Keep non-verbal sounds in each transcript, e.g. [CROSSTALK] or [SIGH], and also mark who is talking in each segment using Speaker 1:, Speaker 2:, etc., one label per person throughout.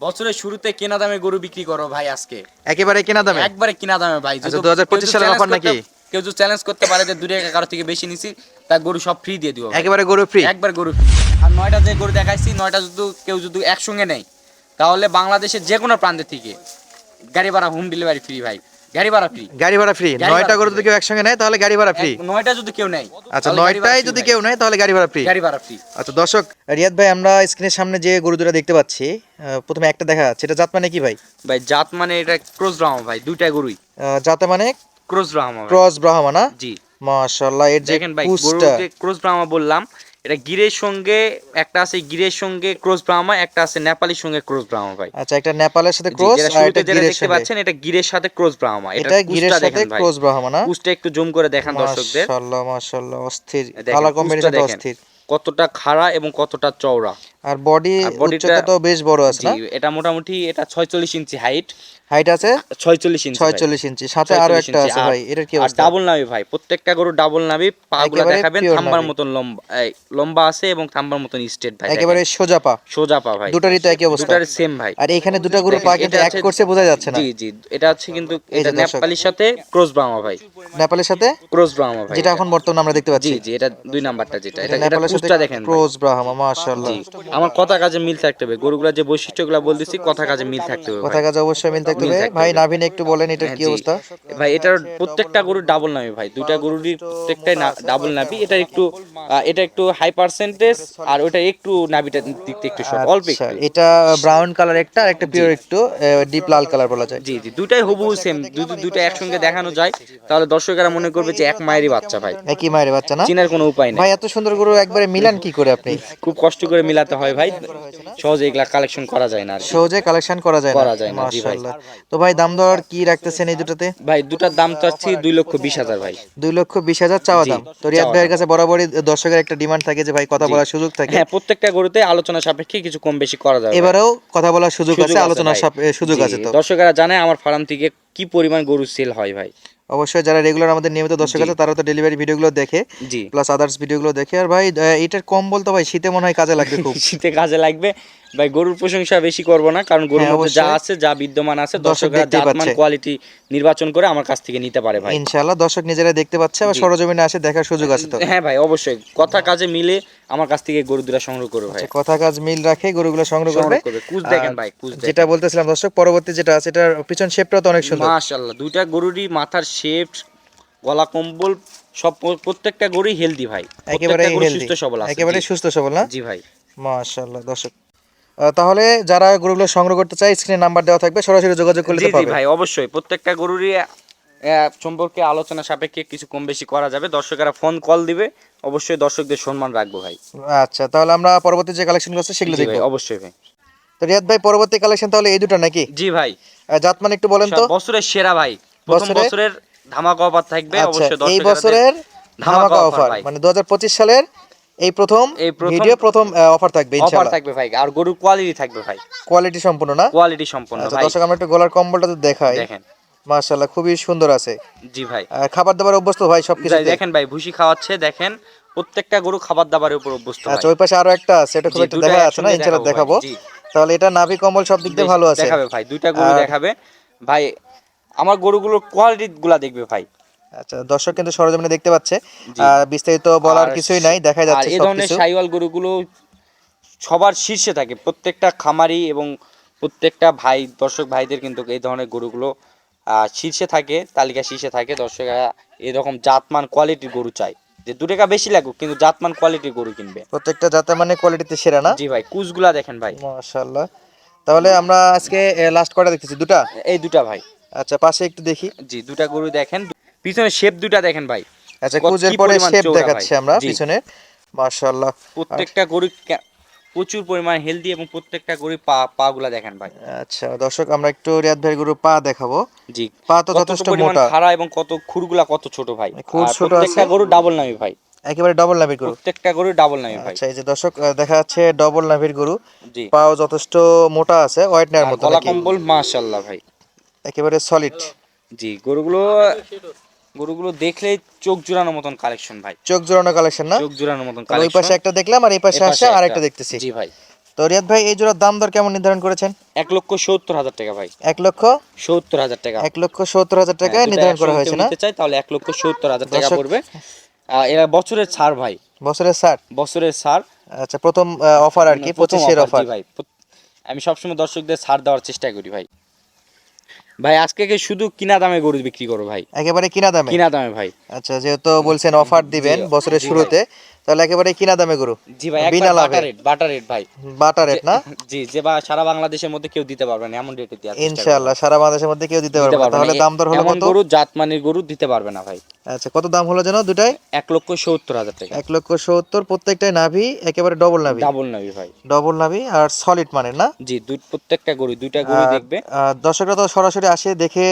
Speaker 1: বছরের শুরুতে কেনা দামে গরু বিক্রি করো ভাই আজকে।
Speaker 2: একেবারে কেনা দামে?
Speaker 1: একবারে কেনা দামে ভাই।
Speaker 2: আচ্ছা, 2025
Speaker 1: কেউ যদি
Speaker 2: সালের
Speaker 1: অফার
Speaker 2: নাকি?
Speaker 1: কেউ যদি চ্যালেঞ্জ করতে পারে যে দুই টাকা কারও থেকে বেশি নিছি তা গরু সব ফ্রি দিয়ে দিও।
Speaker 2: একেবারে গরু ফ্রি
Speaker 1: একবার গরু ফ্রি আর নয়টা যে গরু দেখাইছি নয়টা যদি কেউ যদি একসঙ্গে নেয় তাহলে বাংলাদেশের যে কোনো প্রান্তের থেকে গাড়ি ভাড়া হোম ডেলিভারি ফ্রি ভাই। গাড়ি ভাড়া ফ্রি
Speaker 2: গাড়ি ভাড়া ফ্রি
Speaker 1: গাড়ি
Speaker 2: নয়টা
Speaker 1: ভাড়া
Speaker 2: যদি কেউ একসঙ্গে নেয় তাহলে গাড়ি ভাড়া ফ্রি
Speaker 1: নয়টা যদি কেউ নেয়
Speaker 2: আচ্ছা
Speaker 1: তাহলে গাড়ি ভাড়া
Speaker 2: নয়টায় যদি কেউ নেয় তাহলে গাড়ি ভাড়া ফ্রি
Speaker 1: গাড়ি ভাড়া ফ্রি
Speaker 2: আচ্ছা দর্শক রিয়াদ ভাই আমরা স্ক্রিনের সামনে যে গরু দুটো দেখতে পাচ্ছি প্রথমে একটা দেখা যাচ্ছে। এটা জাত মানে কি ভাই?
Speaker 1: ভাই জাত মানে এটা ক্রোজ ব্রাহ্মা ভাই দুইটা গরুই।
Speaker 2: জাতে মানে
Speaker 1: ক্রোজ ব্রাহ্মা
Speaker 2: ক্রস ব্রাহ্মা না?
Speaker 1: জি।
Speaker 2: মাশাআল্লাহ এর যে
Speaker 1: দেখেন ভাই
Speaker 2: কুচটা
Speaker 1: গরুতে ব্রাহ্মা বললাম এটা গিরের সঙ্গে একটা আছে গিরের সঙ্গে ক্রোজ ব্রাহ্মা একটা আছে নেপালির সঙ্গে ক্রোজ ব্রাহ্মা ভাই।
Speaker 2: আচ্ছা একটা নেপালের সাথে ক্রস আর এটা গিরের
Speaker 1: দেখতে পাচ্ছেন এটা গিরের সাথে ক্রোজ ব্রাহ্মা
Speaker 2: এটা গিরের সাথে ক্রস ব্রাহ্মা না?
Speaker 1: কুচটা একটু জুম করে দেখান দর্শকদের।
Speaker 2: মাশাআল্লাহ মাশাআল্লাহ অস্থির কালার
Speaker 1: দেখেন।
Speaker 2: অস্থির।
Speaker 1: কতটা খাড়া এবং কতটা চওড়া।
Speaker 2: আর বডি উচ্চতা তো বেশ বড় আছে না?
Speaker 1: এটা মোটামুটি এটা ছয়চল্লিশ ইঞ্চি হাইট
Speaker 2: হাইট আছে?
Speaker 1: ছয়চল্লিশ ইঞ্চি
Speaker 2: 46 ইঞ্চি সাথে
Speaker 1: আরও
Speaker 2: একটা আছে ভাই এটার কি
Speaker 1: আর
Speaker 2: অবস্থা?
Speaker 1: ডাবল নাবি ভাই প্রত্যেকটা গরু ডাবল নাবি পাগুলো দেখাবেন থাম্বার
Speaker 2: নাভি।
Speaker 1: মতন লম্বা এই, লম্বা আছে এবং থাম্বার মতন স্ট্রেট ভাই
Speaker 2: একেবারে সোজা পা।
Speaker 1: সোজা পা ভাই।
Speaker 2: দুটারই তো একই অবস্থা।
Speaker 1: দুটার সেম ভাই।
Speaker 2: আর এখানে দুটো গরু পা কিন্তু এক করছে বোঝা যাচ্ছে না।
Speaker 1: জি জি এটা হচ্ছে কিন্তু এটা। নেপালির সাথে ক্রস ব্রাহ্মা ভাই।
Speaker 2: নেপালের সাথে?
Speaker 1: ক্রস ব্রাহ্মা ভাই
Speaker 2: যেটা এখন বর্তমানে আমরা দেখতে পাচ্ছি।
Speaker 1: জি জি এটা দুই নাম্বারটা যেটা। এটা
Speaker 2: নেপালের সাথে
Speaker 1: দেখেন।
Speaker 2: ক্রস ব্রাহ্মা মাশাআল্লাহ।
Speaker 1: আমার কথা কাজে মিল থাকতে হবে। গরুগুলা যে বৈশিষ্ট্যগুলা বলতেছি কথা কাজে মিল থাকতে হবে
Speaker 2: কথা কাজে অবশ্যই মিল থাকতে ভাই নাভিনে একটু বলেন এটার কি অবস্থা?
Speaker 1: ভাই এটার প্রত্যেকটা গরুর ডাবল নাবি ভাই। দুইটা গরুরই প্রত্যেকটাই ডাবল নাবি এটা একটু এটা একটু হাই পার্সেন্টেজ আর ওটা একটু দিকতে একটু শর্ট অল্প
Speaker 2: আচ্ছা
Speaker 1: একটু।
Speaker 2: এটা ব্রাউন কালার একটা আর একটা পিওর একটু ডিপ লাল কালার বলা যায়।
Speaker 1: জি জি হুবহু সেম দুইটা একসঙ্গে দেখানো যায় তাহলে দর্শকেরা মনে করবে যে এক মায়েরই বাচ্চা ভাই।
Speaker 2: একই মায়ের বাচ্চা না?
Speaker 1: চিনার কোনো উপায় নেই।
Speaker 2: ভাই এত সুন্দর গরু একবারে মিলান কি করে আপনি?
Speaker 1: খুব কষ্ট করে মিলাতে হয় ভাই। সহজে এগুলা কালেকশন করা যায় না
Speaker 2: সহজে কালেকশন করা যায় না।
Speaker 1: করা যায় না, জি ভাই।
Speaker 2: তো ভাই দাম দর কি রাখতেছেন এই দুটাতে?
Speaker 1: ভাই দুটার দাম চাচ্ছি দুই লক্ষ বিশ হাজার ভাই।
Speaker 2: দুই লক্ষ বিশ হাজার চাওয়া দাম। তো রিয়াদ ভাইয়ের কাছে বরাবরই দর্শকের একটা ডিমান্ড থাকে যে ভাই কথা বলার সুযোগ থাকে।
Speaker 1: হ্যাঁ প্রত্যেকটা গরুতে আলোচনা সাপেক্ষে কিছু কম বেশি করা যাবে
Speaker 2: এবারেও কথা বলার সুযোগ আছে আলোচনার। সুযোগ আছে তো।
Speaker 1: দর্শকেরা জানে আমার ফার্ম থেকে কি পরিমাণ গরু সেল হয় ভাই।
Speaker 2: অবশ্যই যারা রেগুলার আমাদের নিয়মিত দর্শক আছে তারা তো ডেলিভারি ভিডিওগুলো দেখে
Speaker 1: জি।
Speaker 2: প্লাস আদার্স ভিডিওগুলো দেখে। আর ভাই এটার কম্বল তো ভাই শীতে মনে হয় কাজে লাগবে [LAUGHS] খুব।
Speaker 1: শীতে কাজে লাগবে। ভাই গরুর প্রশংসা বেশি করব না কারণ গরুর
Speaker 2: হ্যাঁ,
Speaker 1: মধ্যে যা আছে যা বিদ্যমান আছে দর্শকরা জাতমান। কোয়ালিটি নির্বাচন করে আমার কাছ থেকে নিতে পারে ভাই।
Speaker 2: ইনশাআল্লাহ দর্শক নিজেরা দেখতে পাচ্ছে আবার সরজমিনে আসে দেখার সুযোগ আছে তো।
Speaker 1: হ্যাঁ ভাই অবশ্যই। কথা কাজে মিলে আমার কাছ থেকে গরু দুটা সংগ্রহ করবে ভাই।
Speaker 2: আচ্ছা, কথা কাজ মিল রাখে গরুগুলো সংগ্রহ করবে।
Speaker 1: কুচ দেখেন ভাই কুচ
Speaker 2: যেটা বলতেছিলাম দর্শক পরবর্তী যেটা আছে এটার পিছন শেপটাও তো অনেক সুন্দর।
Speaker 1: মাশাআল্লাহ দুইটা গরুরই মাথার শেপ গলা কম্বল সব প্রত্যেকটা গরুই হেলদি ভাই।
Speaker 2: একেবারে
Speaker 1: সুস্থ সবল আছে।
Speaker 2: একেবারে সুস্থ সবল না?
Speaker 1: জি ভাই।
Speaker 2: মাশাআল্লাহ দর্শক। তাহলে যারা গরুগুলো সংগ্রহ করতে চায় স্ক্রিনে নাম্বার দেওয়া থাকবে সরাসরি যোগাযোগ করলে
Speaker 1: জি ভাই অবশ্যই। প্রত্যেকটা গরুরই সম্পর্কে আলোচনা সাপেক্ষে কিছু কম বেশি করা যাবে। দর্শকেরা ফোন কল দিবে। অবশ্যই দর্শকদের সম্মান রাখব ভাই।
Speaker 2: আচ্ছা তাহলে আমরা পরবর্তী যে কালেকশনগুলো আছে সেগুলো দেখব।
Speaker 1: অবশ্যই ভাই।
Speaker 2: তো রিয়াদ ভাই পরবর্তী কালেকশন তাহলে এই দুটো নাকি?
Speaker 1: জি ভাই।
Speaker 2: আহ, জাত মানে একটু বলেন তো।
Speaker 1: বছরের সেরা ভাই। প্রথম বছরের ধামাকা অফার থাকবে
Speaker 2: আচ্ছা
Speaker 1: অবশ্যই
Speaker 2: এই বছরের ধামাকা অফার মানে 2025 সালের এই প্রথম
Speaker 1: এই
Speaker 2: ভিডিও প্রথম অফার থাকবে
Speaker 1: অফার
Speaker 2: ইনশাআল্লাহ।
Speaker 1: থাকবে ভাই আর গরুর কোয়ালিটি থাকবে ভাই।
Speaker 2: কোয়ালিটি সম্পূর্ণ না?
Speaker 1: কোয়ালিটি সম্পন্ন
Speaker 2: আচ্ছা
Speaker 1: ভাই।
Speaker 2: দর্শক আমরা একটু গলার কম্বলটা তো দেখাই।
Speaker 1: দেখেন।
Speaker 2: মাশাআল্লাহ খুবই সুন্দর আছে।
Speaker 1: জি ভাই।
Speaker 2: খাবার দাবার অভ্যস্ত ভাই সবকিছু
Speaker 1: দেখেন ভাই ভুসি খাওয়াচ্ছে দেখেন প্রত্যেকটা গরু খাবার দাবারের উপর অভ্যস্ত।
Speaker 2: আচ্ছা ওই পাশে আরও একটা আছে এটা খুব একটা দেখা আছে না? ইনশাআল্লাহ দেখাবো। তাহলে এটা নাভি কম্বল সব দিক দিয়ে ভালো আছে।
Speaker 1: দেখাবে ভাই দুইটা গরু দেখাবে। ভাই আমার গরুগুলোর কোয়ালিটি গুলা দেখবে ভাই।
Speaker 2: আচ্ছা দর্শক কিন্তু সরজমিনে দেখতে পাচ্ছে। বিস্তারিত বলার কিছুই নাই দেখা যাচ্ছে
Speaker 1: এই ধরনের সাইওয়াল গরুগুলো সবার শীর্ষে থাকে প্রত্যেকটা খামারি এবং প্রত্যেকটা ভাই দর্শক ভাইদের কিন্তু এই ধরনের গরুগুলো শীর্ষে থাকে তালিকা শীর্ষে থাকে। দর্শকরা এরকম জাতমান কোয়ালিটির গরু চাই যে দু টাকা বেশি লাগুক কিন্তু জাতমান কোয়ালিটির গরু কিনবে।
Speaker 2: প্রত্যেকটা জাতের মানে কোয়ালিটিতে সেরা না?
Speaker 1: জি ভাই কুচগুলা দেখেন ভাই।
Speaker 2: মাশাআল্লাহ। তাহলে আমরা আজকে লাস্ট কটা দেখতেছি দুটা?
Speaker 1: এই দুটা ভাই।
Speaker 2: আচ্ছা পাশে একটু দেখি।
Speaker 1: জি দুটা গরু দেখেন। পিছনে শেপ দুটা দেখেন ভাই।
Speaker 2: আচ্ছা কুজের পরে শেপ দেখাচ্ছি আমরা পিছনে। মাশাআল্লাহ।
Speaker 1: প্রত্যেকটা গরু প্রচুর পরিমাণ হেলদি এবং প্রত্যেকটা গরু পা পা গুলা দেখেন ভাই।
Speaker 2: আচ্ছা দর্শক আমরা একটু রিয়াদ ভাইয়ের গরু পা দেখাবো।
Speaker 1: জি।
Speaker 2: পা তো যথেষ্ট মোটা।
Speaker 1: খাড়া এবং কত খুরগুলা কত ছোট ভাই।
Speaker 2: খুর
Speaker 1: আর
Speaker 2: ছোট
Speaker 1: প্রত্যেকটা গরু ডাবল নামি ভাই।
Speaker 2: একেবারে ডবল নাভির গরু।
Speaker 1: প্রত্যেকটা গরু ডাবল নামি ভাই।
Speaker 2: আচ্ছা এই যে দর্শক দেখা যাচ্ছে ডবল নাভির গরু। পাও যথেষ্ট মোটা আছে হোয়াইট নেয়ার
Speaker 1: আর
Speaker 2: মতো নাকি?
Speaker 1: কম্বল মাশাআল্লাহ ভাই।
Speaker 2: একেবারে সলিড
Speaker 1: জি গরুগুলো গরুগুলো দেখলে চোখ জোড়ানোর মতন কালেকশন ভাই।
Speaker 2: চোখ জোড়ানো কালেকশন না?
Speaker 1: চোখ জোড়ানোর মতন
Speaker 2: তাহলে ওই পাশে একটা দেখলাম আর এই পাশে আসে আর একটা। দেখতেছি।
Speaker 1: জি ভাই।
Speaker 2: তো রিয়াদ ভাই এই জোড়ার দাম দর কেমন নির্ধারণ করেছেন?
Speaker 1: এক লক্ষ সত্তর হাজার টাকা ভাই।
Speaker 2: এক লক্ষ
Speaker 1: সত্তর হাজার টাকা।
Speaker 2: এক লক্ষ সত্তর হাজার টাকায়
Speaker 1: হ্যাঁ,
Speaker 2: নির্ধারণ করা হয়েছে না?
Speaker 1: চাই তাহলে এক লক্ষ সত্তর হাজার টাকা পড়বে। এরা বছরের ছাড় ভাই।
Speaker 2: বছরের ছাড়?
Speaker 1: বছরের ছাড়।
Speaker 2: আচ্ছা প্রথম অফার আর কি পঁচিশের অফার
Speaker 1: জি ভাই। আমি সবসময় দর্শকদের ছাড় দেওয়ার চেষ্টা করি ভাই। ভাই আজকে কি শুধু কিনা দামে গরু বিক্রি করো ভাই?
Speaker 2: একেবারে কিনা দামে?
Speaker 1: কিনা দামে ভাই।
Speaker 2: আচ্ছা যেহেতু বলছেন অফার দিবেন বছরের শুরুতে তাহলে একেবারে কিনা দামে গরু।
Speaker 1: জি ভাই
Speaker 2: বিনা লাভে।
Speaker 1: বাটার রেট বাটার রেট ভাই।
Speaker 2: বাটা রেট না? [LAUGHS]
Speaker 1: জি যে বা সারা বাংলাদেশের মধ্যে কেউ দিতে পারবে না এমন রেটে করি।
Speaker 2: ইনশাআল্লাহ সারা বাংলাদেশের মধ্যে কেউ দিতে পারবে না। তাহলে দাম দর হলো কত?
Speaker 1: গরু জাতমানের গরু দিতে পারবে না ভাই।
Speaker 2: আচ্ছা কত দাম হলো যেন দুটাই
Speaker 1: এক লক্ষ সত্তর হাজার টাকা।
Speaker 2: এক লক্ষ সত্তর প্রত্যেকটাই নাভি একেবারে ডবল নাভি।
Speaker 1: ডাবল নাভি ভাই।
Speaker 2: ডবল নাভি আর সলিড মানের না?
Speaker 1: জি দুই প্রত্যেকটা গরু দুইটা গরু দেখবে।
Speaker 2: দর্শকরা তো সরাসরি আসে দেখে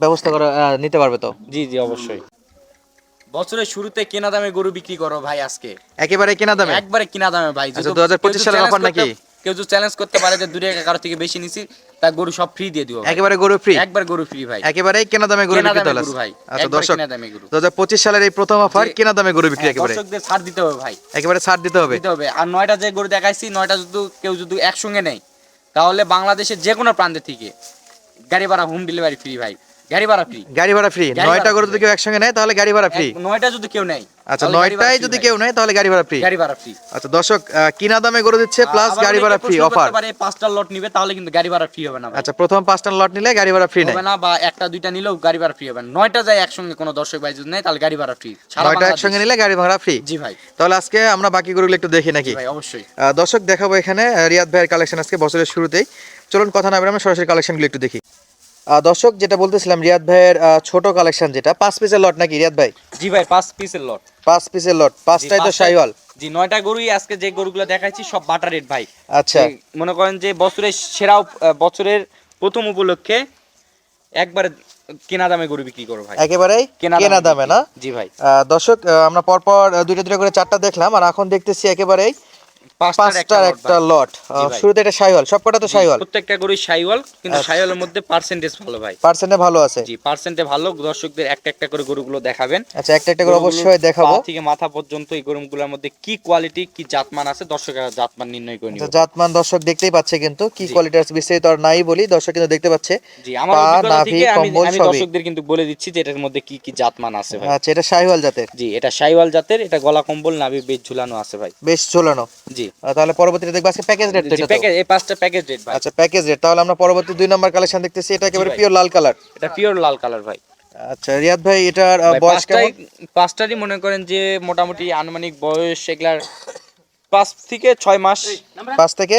Speaker 2: ব্যবস্থা করা নিতে পারবে তো?
Speaker 1: জি জি অবশ্যই। বছরের শুরুতে কেনা দামে গরু বিক্রি করো ভাই আজকে।
Speaker 2: একেবারে কেনা দামে?
Speaker 1: একবারে কেনা দামে ভাই।
Speaker 2: আচ্ছা,
Speaker 1: যদি-
Speaker 2: 2025
Speaker 1: কেউ
Speaker 2: সালের
Speaker 1: করতে-
Speaker 2: নাকি?
Speaker 1: কেউ যদি চ্যালেঞ্জ করতে পারে যে দুই টাকা কারও থেকে বেশি নিছি তা গরু সব ফ্রি দিয়ে দিব ভাই।
Speaker 2: একেবারে গরু ফ্রি
Speaker 1: একবার গরু ফ্রি ভাই।
Speaker 2: একেবারেই কেনা দামে গরু বিক্রি
Speaker 1: গরু ভাই।
Speaker 2: আচ্ছা দর্শক
Speaker 1: কেনা দামে গরু।
Speaker 2: দু হাজার পঁচিশ সালের এই প্রথম অফার কেনা দামে গরু বিক্রি
Speaker 1: হ্যাঁ,
Speaker 2: একেবারে?
Speaker 1: দর্শকদের ছাড় দিতে হবে ভাই।
Speaker 2: একেবারে ছাড় দিতে হবে?
Speaker 1: দিতে হবে। আর নয়টা যে গরু দেখাইছি নয়টা যদি কেউ যদি একসঙ্গে নেয় তাহলে বাংলাদেশের যে কোনো প্রান্তে থেকে গাড়ি ভাড়া হোম ডেলিভারি ফ্রি ভাই। গাড়ি ভাড়া ফ্রি
Speaker 2: গাড়ি ভাড়া ফ্রি নয়টা
Speaker 1: free।
Speaker 2: যদি কেউ একসঙ্গে নেয় তাহলে গাড়ি ভাড়া ফ্রি
Speaker 1: নয়টা যদি কেউ নেয়
Speaker 2: আচ্ছা নয়টায় যদি কেউ নেয় তাহলে গাড়ি ভাড়া ফ্রি
Speaker 1: গাড়ি ভাড়া ফ্রি
Speaker 2: আচ্ছা দর্শক কিনা দামে দিচ্ছে প্লাস গাড়ি ভাড়া ফ্রি অফার
Speaker 1: পারে, পাঁচটা লট নিবে তাহলে কিন্তু গাড়ি ভাড়া ফ্রি হবে না
Speaker 2: আচ্ছা প্রথম পাঁচটা লট নিলে গাড়ি ভাড়া ফ্রি
Speaker 1: হবে না বা একটা দুইটা নিলেও গাড়ি ভাড়া ফ্রি হবে না নয়টা যায় একসঙ্গে কোনো দর্শক ভাই যদি নেয় তাহলে গাড়ি ভাড়া ফ্রি
Speaker 2: নয়টা একসঙ্গে নিলে গাড়ি ভাড়া ফ্রি
Speaker 1: জি ভাই
Speaker 2: তাহলে আজকে আমরা বাকি গরুগুলো একটু দেখি নাকি
Speaker 1: ভাই অবশ্যই
Speaker 2: দর্শক দেখাবো এখানে রিয়াদ ভাইয়ের কালেকশন আজকে বছরের শুরুতেই চলুন কথা না বলে আমরা সরাসরি কালেকশনগুলো একটু দেখি দর্শক যেটা বলতেছিলাম রিয়াদ ভাইয়ের ছোট কালেকশন যেটা পাঁচ পিসের লট নাকি রিয়াদ ভাই?
Speaker 1: জি ভাই পাঁচ পিসের লট
Speaker 2: পাঁচ পিসের লট পাঁচটাই তো শাইওয়াল
Speaker 1: জি নয়টা গরুই আজকে যে গরুগুলো দেখাইছি সব বাটার রেট ভাই।
Speaker 2: আচ্ছা।
Speaker 1: মনে করেন যে বছরের সেরা বছরের প্রথম উপলক্ষে একবারে কেনা দামে গরু বিক্রি করো ভাই।
Speaker 2: একেবারেই কেনা দামে না?
Speaker 1: জি ভাই।
Speaker 2: আহ, দর্শক আমরা পরপর দুইটা দুইটা করে চারটা দেখলাম আর এখন দেখতেছি একেবারেই
Speaker 1: পাঁচটার
Speaker 2: একটা লট শুরুতে এটা শাইওয়াল সবকটা তো শাইওয়াল
Speaker 1: প্রত্যেকটা গরুই সাইওয়াল কিন্তু
Speaker 2: আচ্ছা।
Speaker 1: সাইওয়ালের মধ্যে পার্সেন্টেজ ভালো ভাই।
Speaker 2: পার্সেন্টে ভালো আছে?
Speaker 1: জি পার্সেন্টে ভালো। দর্শকদের একটা একটা করে গরুগুলো দেখাবেন।
Speaker 2: আচ্ছা একটা একটা করে অবশ্যই দেখাবো।
Speaker 1: থেকে মাথা পর্যন্ত এই গরুগুলোর মধ্যে কি কোয়ালিটি কি জাতমান আছে দর্শকেরা জাতমান নির্ণয় করে নিবে।
Speaker 2: আচ্ছা, জাতমান দর্শক দেখতেই পাচ্ছে কিন্তু কি কোয়ালিটি আছে বিস্তারিত আর নাই বলি দর্শক কিন্তু দেখতে পাচ্ছে।
Speaker 1: জি আমার অভিজ্ঞতা থেকে আমি আমি দর্শকদের কিন্তু বলে দিচ্ছি যে এটার মধ্যে কি কি জাতমান আছে ভাই।
Speaker 2: আচ্ছা এটা শাইওয়াল জাতের?
Speaker 1: জি এটা সাইওয়াল জাতের এটা গলা কম্বল নাভি বেশ ঝুলানো আছে ভাই।
Speaker 2: বেশ ঝুলানো।
Speaker 1: জি।
Speaker 2: তাহলে পরবর্তীতে দেখব আজকে প্যাকেজ রেট
Speaker 1: জি প্যাকেজ এই পাঁচটা প্যাকেজ রেট ভাই।
Speaker 2: আচ্ছা প্যাকেজ রেট তাহলে আমরা পরবর্তী দুই নম্বর কালেকশন দেখতেছি এটা একেবারে পিওর লাল কালার
Speaker 1: এটা পিওর লাল কালার ভাই।
Speaker 2: আচ্ছা রিয়াদ ভাই এটার বয়স কেমন?
Speaker 1: পাঁচটারই মনে করেন যে মোটামুটি আনুমানিক বয়স এগুলার পাঁচ থেকে ছয় মাস।
Speaker 2: পাঁচ থেকে?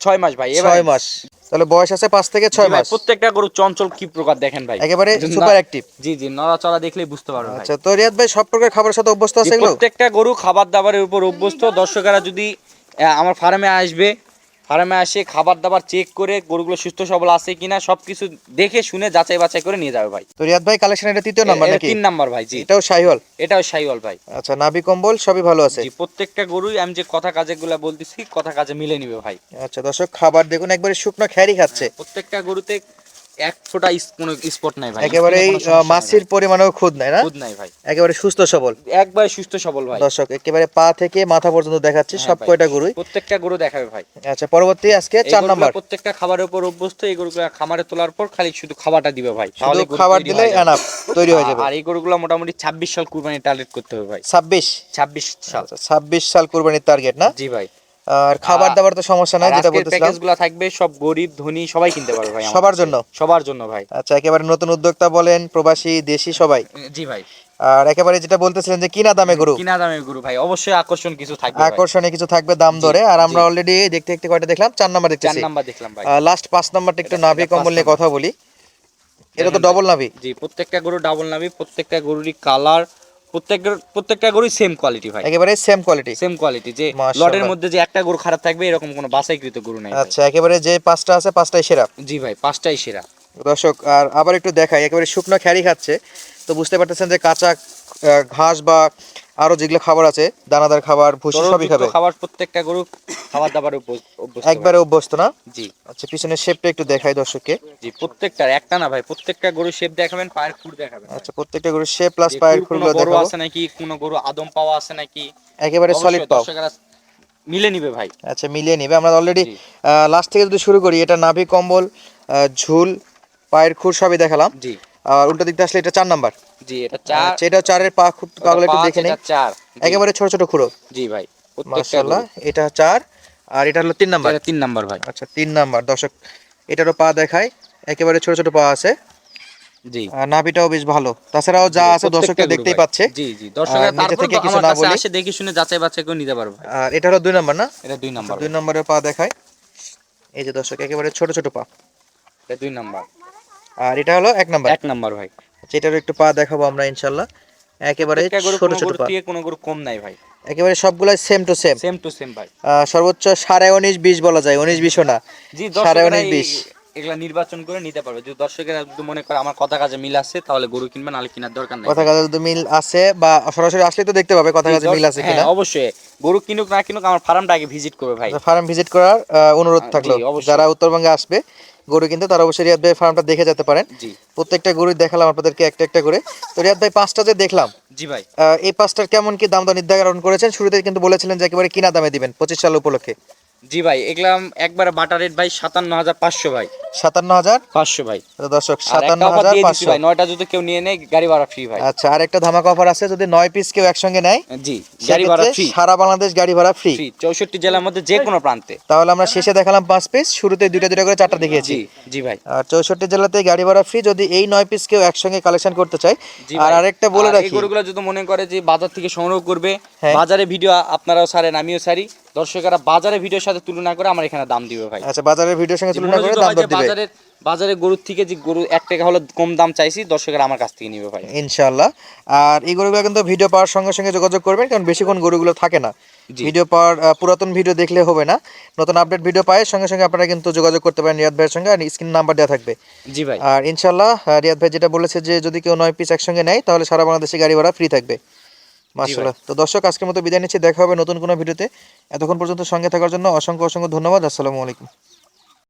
Speaker 1: ছয় মাস ভাই
Speaker 2: ছয় মাস। তাহলে বয়স আছে পাঁচ থেকে ছয় মাস।
Speaker 1: প্রত্যেকটা গরু চঞ্চল কি প্রকার দেখেন ভাই।
Speaker 2: একেবারে সুপার অ্যাক্টিভ
Speaker 1: জি জি নড়াচড়া দেখলেই বুঝতে পারবেন
Speaker 2: আচ্ছা তো রিয়াদ ভাই সব প্রকার খাবারের সাথে অভ্যস্ত আছে এগুলো?
Speaker 1: প্রত্যেকটা গরু খাবার দাবারের উপর অভ্যস্ত। দর্শকেরা যদি আমার ফার্মে আসবে। ফার্মে আসে খাবার দাবার চেক করে গরুগুলো সুস্থ সবল আছে কিনা সবকিছু দেখে শুনে যাচাই বাছাই করে নিয়ে যাবে ভাই।
Speaker 2: তো রিয়াদ ভাই কালেকশন এটা তৃতীয় নাম্বার নাকি?
Speaker 1: তিন নাম্বার ভাই জি।
Speaker 2: এটাও শাইওয়াল
Speaker 1: এটাও সাইওয়াল ভাই।
Speaker 2: আচ্ছা নাভি কম্বল সবই ভালো আছে?
Speaker 1: জি প্রত্যেকটা গরুই আমি যে কথা কাজে গুলা বলতেছি কথা কাজে মিলে নিবে ভাই।
Speaker 2: আচ্ছা দর্শক খাবার দেখুন একবারে শুকনো খ্যারি খাচ্ছে।
Speaker 1: প্রত্যেকটা গরুতে এক ফোঁটা স্পট নাই ভাই।
Speaker 2: একেবারে মাছির পরিমাণেও খুদ নাই না।
Speaker 1: দুধ নাই ভাই।
Speaker 2: একেবারে সুস্থ সবল।
Speaker 1: একবারে সুস্থ সবল ভাই।
Speaker 2: দর্শক একেবারে পা থেকে মাথা পর্যন্ত দেখাচ্ছে
Speaker 1: হ্যাঁ
Speaker 2: সব কয়টা
Speaker 1: প্রত্যেকটা গরু দেখাবে ভাই।
Speaker 2: আচ্ছা পরবর্তী আজকে চার নাম্বার।
Speaker 1: প্রত্যেকটা খাবারের উপর অভ্যস্ত এই গরুগুলো খামারে তোলার পর খালি শুধু খাবারটা দিবে ভাই।
Speaker 2: শুধু খাবার দিলে এনাফ তৈরি হয়ে যাবে।
Speaker 1: আর এই গরুগুলো মোটামুটি ছাব্বিশ সাল কুরবানি টার্গেট করতে হবে ভাই।
Speaker 2: ছাব্বিশ?
Speaker 1: ছাব্বিশ সাল।
Speaker 2: আচ্ছা ছাব্বিশ সাল কুরবানির টার্গেট না?
Speaker 1: জি ভাই।
Speaker 2: আর খাবার দাবার তো সমস্যা নাই যেটা বলতেছিলাম।
Speaker 1: প্যাকেজগুলো থাকবে সব গরিব ধনী সবাই কিনতে পারবে ভাই আমার
Speaker 2: সবার জন্য?
Speaker 1: সবার জন্য ভাই।
Speaker 2: আচ্ছা একেবারে নতুন উদ্যোক্তা বলেন প্রবাসী দেশি সবাই।
Speaker 1: জি ভাই।
Speaker 2: আর একেবারে যেটা বলতেছিলেন যে কিনা দামে গরু।
Speaker 1: কিনা দামে গরু ভাই অবশ্যই আকর্ষণ কিছু থাকবে ভাই।
Speaker 2: আকর্ষণীয় কিছু থাকবে দাম ধরে। আর আমরা অলরেডি দেখতে দেখতে কয়টা দেখলাম? চার নাম্বার দেখতেছি।
Speaker 1: চার নাম্বার দেখলাম ভাই।
Speaker 2: লাস্ট পাঁচ নাম্বারটা একটু নাভি কম্বল নিয়ে কথা বলি। এটা তো ডবল নাভি।
Speaker 1: জি প্রত্যেকটা গরু ডাবল নাবি প্রত্যেকটা গরুরই কালার প্রত্যেকটা প্রত্যেকটা গরুই সেম কোয়ালিটি ভাই।
Speaker 2: একেবারে সেম কোয়ালিটি
Speaker 1: সেম কোয়ালিটি যে। লটের মধ্যে যে একটা গরু খারাপ থাকবে এরকম কোনো বাছাইকৃত গরু নাই
Speaker 2: আচ্ছা একেবারে যে পাঁচটা আছে পাঁচটাই সেরা।
Speaker 1: জি ভাই পাঁচটাই সেরা।
Speaker 2: দর্শক আর আবার একটু দেখাই একেবারে শুকনো খ্যারি খাচ্ছে। তো বুঝতে পারতেছেন যে কাঁচা ঘাস বা আরও যেগুলো খাবার আছে দানাদার খাবার ভুসি সবই খাবে।
Speaker 1: খাবার প্রত্যেকটা গরু খাবার দাবার অভ্যস্ত
Speaker 2: একবারে অভ্যস্ত না?
Speaker 1: জি।
Speaker 2: আচ্ছা পিছনের শেপটা একটু দেখাই দর্শককে।
Speaker 1: জি প্রত্যেকটা একটা না ভাই প্রত্যেকটা গরু শেপ দেখাবেন পায়ের খুর দেখাবেন।
Speaker 2: আচ্ছা প্রত্যেকটা গরুর শেপ প্লাস পায়ের খুরগুলো
Speaker 1: গরু আছে নাকি কোনো গরু আদম পাওয়া আছে নাকি?
Speaker 2: একেবারে সলিড পাও।
Speaker 1: মিলে নিবে ভাই।
Speaker 2: আচ্ছা মিলিয়ে নিবে। আমরা অলরেডি লাস্ট থেকে যদি শুরু করি এটা নাভি কম্বল ঝুল পায়ের খুর সবই দেখালাম।
Speaker 1: জি।
Speaker 2: আর উল্টো দিকটা আসলে এটা চার নাম্বার।
Speaker 1: জি এটা চার।
Speaker 2: আচ্ছা, এটাও চারের পা খুব কাগল একটু দেখে নেই।
Speaker 1: চার।
Speaker 2: একেবারে ছোট ছোট খুঁড়ো
Speaker 1: জি ভাই
Speaker 2: মাশাআল্লাহ এটা চার আর এটা হলো তিন নাম্বার।
Speaker 1: এটা তিন নাম্বার ভাই।
Speaker 2: আচ্ছা তিন নাম্বার। দর্শক এটারও পা দেখায় একেবারে ছোট ছোট পা আছে।
Speaker 1: জি।
Speaker 2: আর নাভিটাও বেশ ভালো। তাছাড়াও যা আছে দর্শকরা দেখতেই পাচ্ছে।
Speaker 1: জি জি। দর্শকরা তারপর
Speaker 2: থেকে কিছু না বলি।
Speaker 1: আসে দেখে শুনে যাচাই বাছাই করে নিতে পারবে
Speaker 2: আর এটা হলো দুই নাম্বার না?
Speaker 1: এটা দুই নাম্বার
Speaker 2: দুই নম্বরের পা দেখায় এই যে দর্শক একেবারে ছোট ছোট পা।
Speaker 1: এটা দুই নাম্বার।
Speaker 2: আর এটা হলো এক নাম্বার।
Speaker 1: এক নাম্বার ভাই।
Speaker 2: যেটারও একটু পা দেখাবো আমরা ইনশাল্লাহ। একেবারে ছোট ছোট পা।
Speaker 1: কোনো গরু কম নাই ভাই।
Speaker 2: একেবারে সবগুলাই same to same
Speaker 1: same to same ভাই।
Speaker 2: সর্বোচ্চ সাড়ে উনিশ বিশ বলা যায় উনিশ বিশও না।
Speaker 1: জি
Speaker 2: সাড়ে উনিশ বিশ।
Speaker 1: এগুলা নির্বাচন করে নিতে পারবে। যদি দর্শকেরা যদি মনে করে আমার কথা কাজে মিল আছে তাহলে গরু কিনবে নাহলে কেনার দরকার নাই।
Speaker 2: কথা কাজে যদি মিল আছে বা সরাসরি আসলে তো দেখতে পাবে কথা কাজে মিল আছে
Speaker 1: হ্যাঁ,
Speaker 2: কিনা
Speaker 1: অবশ্যই। গরু কিনুক না কিনুক আমার ফার্মটা আগে ভিজিট করবে ভাই।
Speaker 2: ফার্ম ভিজিট করার অনুরোধ থাকল। যারা উত্তরবঙ্গে আসবে গরু কিন্তু তারা অবশ্যই রিয়াদ ভাই ফার্মটা দেখে যেতে পারেন।
Speaker 1: জি।
Speaker 2: প্রত্যেকটা গরু দেখালাম আপনাদেরকে একটা একটা করে। তো রিয়াদ ভাই পাঁচটা যে দেখলাম
Speaker 1: জি ভাই।
Speaker 2: আহ, এই পাঁচটার কেমন কি দাম দর নির্ধারণ করেছেন? শুরুতে কিন্তু বলেছিলেন যে একেবারে কিনা দামে দিবেন পঁচিশ সাল উপলক্ষে।
Speaker 1: জি ভাই এগুলাম একবার বাটার রেট ভাই সাতান্ন হাজার পাঁচশো ভাই।
Speaker 2: সাতান্ন হাজার?
Speaker 1: পাঁচশো ভাই।
Speaker 2: তো দর্শক সাতান্ন হাজার পাঁচশো।
Speaker 1: ভাই নয়টা যদি কেউ নিয়ে নেয় গাড়ি ভাড়া ফ্রি ভাই।
Speaker 2: আচ্ছা আর একটা ধামাকা অফার আছে যদি নয় পিস কেউ একসঙ্গে নেয়
Speaker 1: জি গাড়ি ভাড়া ফ্রি
Speaker 2: সারা বাংলাদেশ গাড়ি ভাড়া ফ্রি
Speaker 1: চৌষট্টি জেলার মধ্যে যে কোনো প্রান্তে।
Speaker 2: তাহলে আমরা শেষে দেখালাম পাঁচ পিস শুরুতে দুইটা দুইটা করে চারটা দেখিয়েছি।
Speaker 1: জি ভাই।
Speaker 2: আর চৌষট্টি জেলাতে গাড়ি ভাড়া ফ্রি যদি এই নয় পিস কেউ একসঙ্গে কালেকশন করতে চায়।
Speaker 1: জি
Speaker 2: আর আরেকটা বলে রাখি।
Speaker 1: গরুগুলো যদি মনে করে যে বাজার থেকে সংগ্রহ করবে
Speaker 2: হ্যাঁ।
Speaker 1: বাজারে ভিডিও আপনারাও সারেন আমিও সারি দর্শকেরা বাজারে ভিডিওর সাথে তুলনা করে আমার এখানে দাম দিবে ভাই।
Speaker 2: আচ্ছা বাজারের ভিডিওর সঙ্গে তুলনা করে দাম দিবে।
Speaker 1: বাজারের বাজারে গরুর থেকে যে গরু এক টাকা হলে কম দাম চাইছি দর্শকেরা আমার কাছ থেকে নিবে ভাই।
Speaker 2: ইনশাআল্লাহ। আর এই গরুগুলো কিন্তু ভিডিও পাওয়ার সঙ্গে সঙ্গে যোগাযোগ করবেন কারণ বেশিক্ষণ গরুগুলো থাকে না। ভিডিও পাওয়ার পুরাতন ভিডিও দেখলে হবে না। নতুন আপডেট ভিডিও পায় সঙ্গে সঙ্গে আপনারা কিন্তু যোগাযোগ করতে পারেন রিয়াদ ভাইয়ের সঙ্গে আর স্ক্রিন নাম্বার দেওয়া থাকবে।
Speaker 1: জি ভাই।
Speaker 2: আর ইনশাল্লাহ আহ, রিয়াদ ভাই যেটা বলেছে যে যদি কেউ নয় পিস একসঙ্গে নেয় তাহলে সারা বাংলাদেশে গাড়ি ভাড়া ফ্রি থাকবে। মাশাআল্লাহ। তো দর্শক আজকের মতো বিদায় নিচ্ছি। দেখা হবে নতুন কোনো ভিডিওতে। এতক্ষণ পর্যন্ত সঙ্গে থাকার জন্য অসংখ্য অসংখ্য ধন্যবাদ। আসসালামু আলাইকুম।